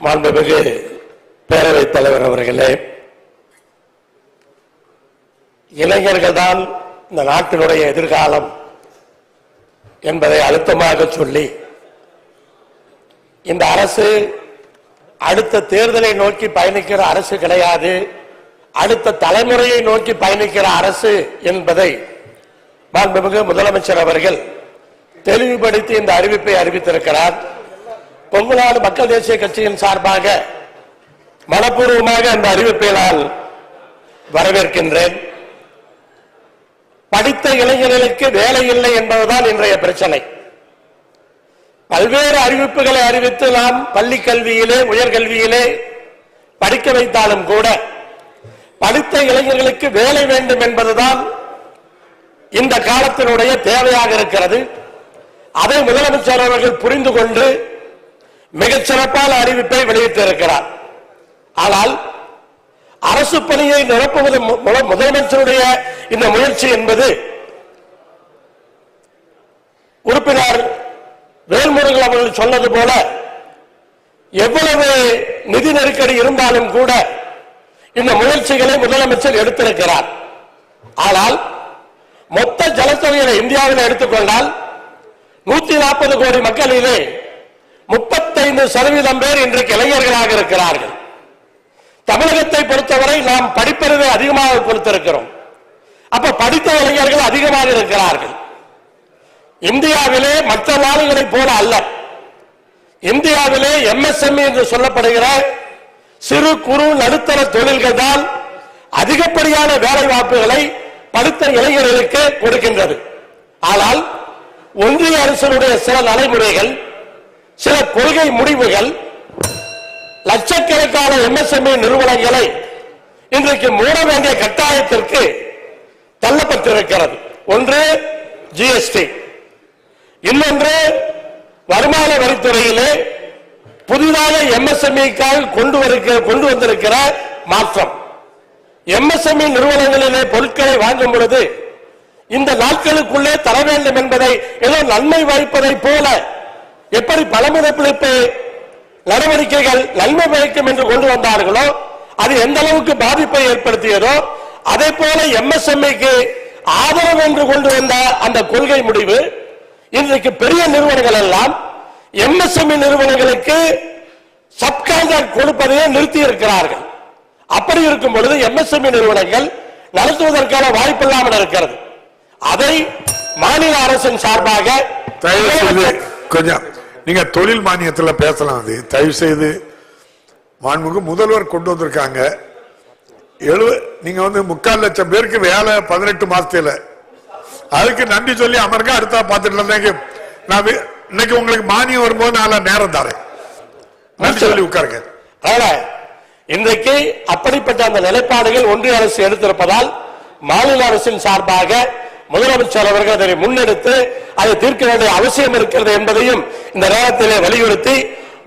மாண்புமிகு பேரவைத் தலைவர் அவர்களே இளைஞர்கள் தான் இந்த நாட்டினுடைய எதிர்காலம் என்பதை அழுத்தமாக சொல்லி இந்த அரசு அடுத்த தேர்தலை நோக்கி பயணிக்கிற அரசு கிடையாது அடுத்த தலைமுறையை நோக்கி பயணிக்கிற அரசு என்பதை மாண்புமிகு முதலமைச்சர் அவர்கள் தெளிவுபடுத்தி இந்த அறிவிப்பை அறிவித்திருக்கிறார். கொங்குநாடு மக்கள் தேசிய கட்சியின் சார்பாக மனப்பூர்வமாக அந்த அறிவிப்பை நான் வரவேற்கின்றேன். படித்த இளைஞர்களுக்கு வேலை இல்லை என்பதுதான் இன்றைய பிரச்சனை. பல்வேறு அறிவிப்புகளை அறிவித்து நாம் பள்ளி கல்வியிலே உயர்கல்வியிலே படிக்க வைத்தாலும் கூட படித்த இளைஞர்களுக்கு வேலை வேண்டும் என்பதுதான் இந்த காலத்தினுடைய தேவையாக இருக்கிறது. அதை முதலமைச்சர் அவர்கள் புரிந்து கொண்டு மிகச் சிறப்பான அறிவிப்பை வெளியிட்டிருக்கிறார். ஆனால் அரசு பணியை நிரப்புவது முதலமைச்சருடைய இந்த முயற்சி என்பது உறுப்பினர் வேல்முருகன் அவர்கள் சொன்னது போல எவ்வளவு நிதி நெருக்கடி இருந்தாலும் கூட இந்த முயற்சிகளை முதலமைச்சர் எடுத்திருக்கிறார். ஆனால் மொத்த ஜலத்தொகையை இந்தியாவில் எடுத்துக்கொண்டால் நூத்தி நாற்பது கோடி மக்களிலே முப்பத்தி முப்பத்தைந்து சதவீதம் பேர் இன்றைக்கு இளைஞர்களாக இருக்கிறார்கள். தமிழகத்தை பொறுத்தவரை நாம் படிப்பறிவை அதிகமாக கொடுத்திருக்கிறோம். அப்ப படித்த இளைஞர்கள் அதிகமாக இருக்கிறார்கள். இந்தியாவிலே மற்ற நாடுகளை போல அல்ல. இந்தியாவிலே எம்எஸ்எம்இ என்று சொல்லப்படுகிற சிறு குறு நடுத்தர தொழில்கள் தான் அதிகப்படியான வேலை வாய்ப்புகளை படித்த இளைஞர்களுக்கு கொடுக்கின்றது. ஆனால் ஒன்றிய அரசனுடைய சில நடைமுறைகள் சில கொள்கை முடிவுகள் லட்சக்கணக்கான எம்எஸ்எம்இ நிறுவனங்களை இன்றைக்கு மூட வேண்டிய கட்டாயத்திற்கு தள்ளப்பட்டிருக்கிறது. ஒன்று ஜிஎஸ்டி இன்னொன்று வருமான வரித்துறையிலே புதிதாக எம்எஸ்எம்இக்காக கொண்டு வருகிற- கொண்டு வந்திருக்கிற மாற்றம். எம்எஸ்எம்இ நிறுவனங்களிலே பொருட்களை வாங்கும் பொழுது இந்த நாட்களுக்குள்ளே தர வேண்டும் என்பதை ஏதோ நன்மை வாய்ப்பதை போல எப்படி பணமதிப்பிழப்பு நடவடிக்கைகள் நன்மை பயக்கும் என்று கொண்டு வந்தார்களோ அது எந்த அளவுக்கு பாதிப்பை ஏற்படுத்தியதோ அதே போல எம்எஸ்எம்ஐக்கு ஆதரவு என்று கொண்டு வந்த அந்த கொள்கை முடிவு இன்றைக்கு பெரிய நிறுவனங்கள் எல்லாம் எம்எஸ்எம்இ நிறுவனங்களுக்கு சப்கான்ட்ராக்ட் கொடுப்பதையே நிறுத்தி இருக்கிறார்கள் அப்படி இருக்கும் பொழுது எம்எஸ்எம்இ நிறுவனங்கள் நடத்துவதற்கான வாய்ப்பு இல்லாமல் இருக்கிறது. அதை மாநில அரசின் சார்பாக கொஞ்சம் நீங்க தொழில் மானியத்தில் பேசலாம் அது. தயவு செய்து மாண்புக்கு முதல்வர் கொண்டு வந்திருக்காங்க. எழுவ நீங்க வந்து முக்கால் லட்சம் பேருக்கு வேலை பதினெட்டு மாசத்துல. அதுக்கு நன்றி சொல்லி அமர்க்க அடுத்தா பார்த்துட்டு இருந்தேங்க நான் இன்னைக்கு உங்களுக்கு மானியம் வரும்போது நான் நேரம் தரேன். நன்றி சொல்லி உட்காருங்க. அதனால இன்றைக்கு அப்படிப்பட்ட அந்த நிலைப்பாடுகள் ஒன்றிய அரசு எடுத்திருப்பதால் மாநில அரசின் சார்பாக முதலமைச்சர் அவர்கள் அதனை முன்னெடுத்து அதை தீர்க்க வேண்டிய அவசியம் இருக்கிறது என்பதையும் இந்த நேரத்திலே வலியுறுத்தி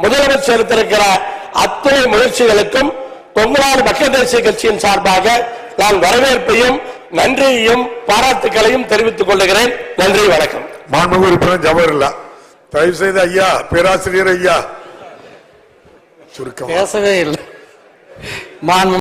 முதலமைச்சர் எடுத்திருக்கிற அத்தனை முயற்சிகளுக்கும் கொங்குநாடு மக்கள் தேசிய கட்சியின் சார்பாக நான் வரவேற்பையும் நன்றியையும் பாராட்டுகளையும் தெரிவித்துக் கொள்கிறேன். நன்றி வணக்கம். மாண்புமிகு உறுப்பினர் ஜவஹர்லா தயவு செய்து ஐயா பேராசிரியர் ஐயா. சுருக்கம். பேசவே இல்லை. மாண்பு